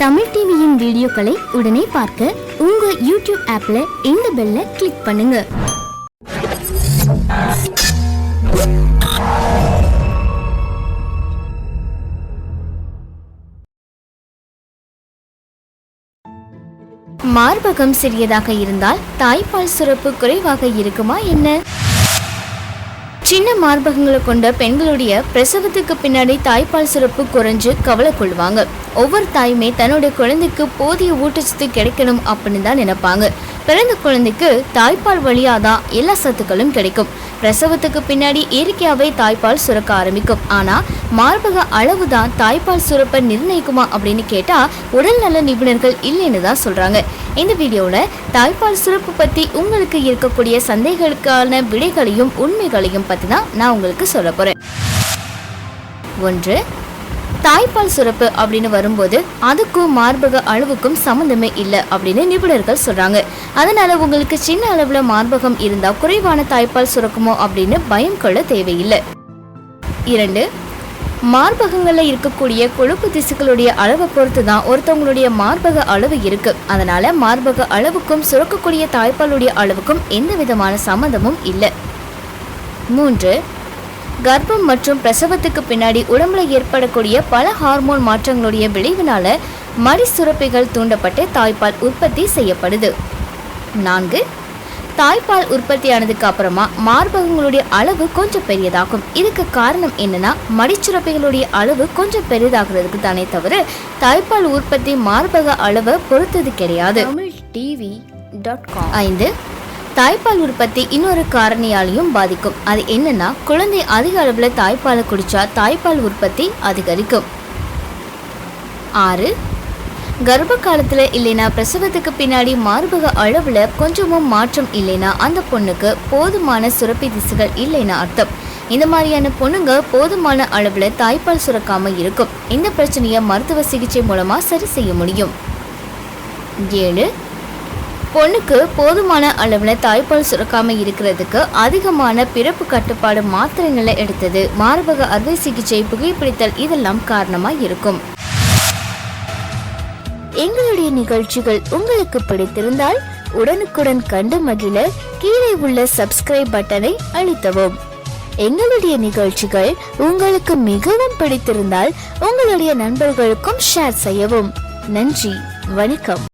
தமிழ் டிவியின் வீடியோக்களை உடனே பார்க்க உங்க யூடியூப் ஆப்ல இந்த பெல்ல கிளிக் பண்ணுங்க. மார்பகம் சிறியதாக இருந்தால் தாய்ப்பால் சுரப்பு குறைவாக இருக்குமா என்ன? சின்ன மார்பகங்களை கொண்ட பெண்களுடைய பிரசவத்துக்கு பின்னாடி தாய்ப்பால் சுரப்பு குறைஞ்சு கவலை கொள்வாங்க. ஒவ்வொரு தாயுமே தன்னுடைய குழந்தைக்கு போதிய ஊட்டச்சத்து கிடைக்கணும் அப்படின்னு தான் நினைப்பாங்க. பிறந்த குழந்தைக்கு தாய்ப்பால் வழியாக தான் எல்லா சத்துக்களும் கிடைக்கும். பிரசவத்துக்கு பின்னாடி இயற்கையாகவே தாய்ப்பால் சுரக்க ஆரம்பிக்கும். ஆனால் மார்பக அளவு தான் தாய்ப்பால் சுரப்பை நிர்ணயிக்குமா அப்படின்னு கேட்டால் உடல்நல நிபுணர்கள் இல்லைன்னு தான் சொல்கிறாங்க இந்த வீடியோவில் தாய்ப்பால் சுரப்பு பற்றி உங்களுக்கு இருக்கக்கூடிய சந்தேகங்களுக்கான விடைகளையும் உண்மைகளையும் பற்றி தான் நான் உங்களுக்கு சொல்ல போகிறேன் ஒன்று தாய்ப்பால் சுரப்பு அப்படின்னு வரும்போது அதுக்கும் மார்பக அளவுக்கும் சம்மந்தமே இல்லை அப்படின்னு நிபுணர்கள் சொல்றாங்க. அதனால உங்களுக்கு சின்ன அளவுல மார்பகம் இருந்தா குறைவான தாய்ப்பால் சுரக்குமோ அப்படின்னு பயம் கொள்ள தேவையில்லை. இரண்டு மார்பகங்கள்ல இருக்கக்கூடிய கொழுப்பு திசுக்களுடைய அளவை பொறுத்து தான் ஒருத்தவங்களுடைய மார்பக அளவு இருக்கு. அதனால மார்பக அளவுக்கும் சுரக்கக்கூடிய தாய்ப்பாலுடைய அளவுக்கும் எந்த விதமான சம்மந்தமும் இல்லை. மூன்று கர்ப்பம் மற்றும் பிரசவத்துக்கு பின்னாடி உடம்புல ஏற்படக்கூடிய பல ஹார்மோன் மாற்றங்களுடைய விளைவினால மடி சுரப்பிகள் தூண்டப்பட்டு தாய்ப்பால் உற்பத்தி செய்யப்படுது. நான்கு தாய்ப்பால் உற்பத்தியானதுக்கு அப்புறமா மார்பகங்களுடைய அளவு கொஞ்சம் பெரியதாகும். இதுக்கு காரணம் என்னன்னா மடிச்சுரப்பிகளுடைய அளவு கொஞ்சம் பெரிதாகிறதுக்கு தானே தவிர தாய்ப்பால் உற்பத்தி மார்பக அளவை பொறுத்தது கிடையாது. TV dot com. ஐந்து தாய்ப்பால் உற்பத்தி இன்னொரு காரணியாலையும் பாதிக்கும். அது என்னன்னா குழந்தை அதிக அளவில் தாய்ப்பாலை குடிச்சா தாய்ப்பால் உற்பத்தி அதிகரிக்கும். ஆறு கர்ப்ப காலத்தில் இல்லைனா பிரசவத்துக்கு பின்னாடி மார்பக அளவில் கொஞ்சமும் மாற்றம் இல்லைனா அந்த பொண்ணுக்கு போதுமான சுரப்பி திசுகள் இல்லைன்னா அர்த்தம். இந்த மாதிரியான பொண்ணுங்க போதுமான அளவில் தாய்ப்பால் சுரக்காமல் இருக்கும். இந்த பிரச்சனையை மருத்துவ சிகிச்சை மூலமாக சரி செய்ய முடியும். ஏழு பொண்ணுக்கு போதுமான அளவில் தாய்ப்பால் சுரக்காம இருக்கிறதுக்கு அதிகமான பிறப்பு கட்டுப்பாடு மாத்திரைகளை எடுத்தது. மார்பக அறுவை சிகிச்சை புகைப்பிடித்தல் இதெல்லாம் காரணமாக இருக்கும். எங்களுடைய நிகழ்ச்சிகள் உங்களுக்கு பிடித்திருந்தால் உடனுக்குடன் கண்டு மகிழ கீழே உள்ள சப்ஸ்கிரைப் பட்டனை அழுத்தவும். எங்களுடைய நிகழ்ச்சிகள் உங்களுக்கு மிகவும் பிடித்திருந்தால் உங்களுடைய நண்பர்களுக்கும் ஷேர் செய்யவும். நன்றி வணக்கம்.